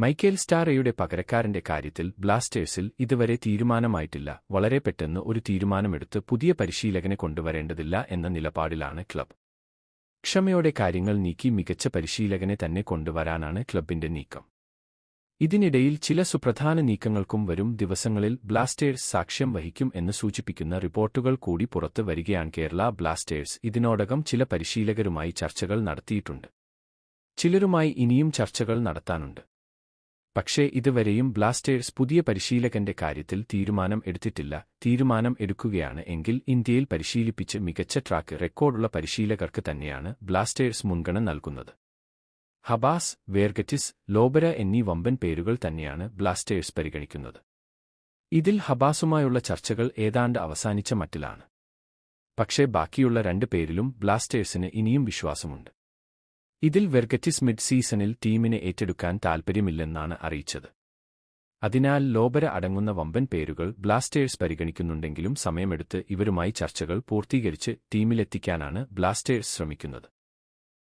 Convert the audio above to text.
Michael സ്റ്റാറയുടെ പകരക്കാരന്റെ കാര്യത്തിൽ ബ്ലാസ്റ്റേഴ്സിൽ ഇതുവരെ തീരുമാനമായിട്ടില്ല. വളരെ പെട്ടെന്ന് ഒരു തീരുമാനമെടുത്ത് പുതിയ പരിശീലകനെ കൊണ്ടുവരേണ്ടതില്ല എന്ന നിലപാടിലാണ് ക്ലബ്. ക്ഷമയോടെ കാര്യങ്ങൾ നീക്കി മികച്ച പരിശീലകനെ തന്നെ കൊണ്ടുവരാനാണ് ക്ലബിന്റെ നീക്കം. ഇതിനിടയിൽ ചില സുപ്രധാന നീക്കങ്ങൾക്കും വരും ദിവസങ്ങളിൽ ബ്ലാസ്റ്റേഴ്സ് സാക്ഷ്യം വഹിക്കും എന്ന് സൂചിപ്പിക്കുന്ന റിപ്പോർട്ടുകൾ കൂടി പുറത്തു വരികയാണ്. കേരള ബ്ലാസ്റ്റേഴ്സ് ഇതിനോടകം ചില പരിശീലകരുമായി ചർച്ചകൾ നടത്തിയിട്ടുണ്ട്. ചിലരുമായി ഇനിയും ചർച്ചകൾ നടത്താനുണ്ട്. പക്ഷേ ഇതുവരെയും ബ്ലാസ്റ്റേഴ്സ് പുതിയ പരിശീലകന്റെ കാര്യത്തിൽ തീരുമാനം എടുത്തിട്ടില്ല. തീരുമാനം എടുക്കുകയാണ് എങ്കിൽ ഇന്ത്യയിൽ പരിശീലിപ്പിച്ച് മികച്ച ട്രാക്ക് റെക്കോർഡുള്ള പരിശീലകർക്ക് തന്നെയാണ് ബ്ലാസ്റ്റേഴ്സ് മുൻഗണന നൽകുന്നത്. ഹബാസ് വേർഗറ്റിസ് ലോബര എന്നീ വമ്പൻ പേരുകൾ തന്നെയാണ് ബ്ലാസ്റ്റേഴ്സ് പരിഗണിക്കുന്നത്. ഇതിൽ ഹബാസുമായുള്ള ചർച്ചകൾ ഏതാണ്ട് അവസാനിച്ച മട്ടിലാണ്. പക്ഷേ ബാക്കിയുള്ള രണ്ട് പേരിലും ബ്ലാസ്റ്റേഴ്സിന് ഇനിയും വിശ്വാസമുണ്ട്. ഇതിൽ വെർഗറ്റിസ് മിഡ് സീസണിൽ ടീമിനെ ഏറ്റെടുക്കാൻ താൽപ്പര്യമില്ലെന്നാണ് അറിയിച്ചത്. അതിനാൽ ലോബര അടങ്ങുന്ന വമ്പൻ പേരുകൾ ബ്ലാസ്റ്റേഴ്സ് പരിഗണിക്കുന്നുണ്ടെങ്കിലും സമയമെടുത്ത് ഇവരുമായി ചർച്ചകൾ പൂർത്തീകരിച്ച് ടീമിലെത്തിക്കാനാണ് ബ്ലാസ്റ്റേഴ്സ് ശ്രമിക്കുന്നത്.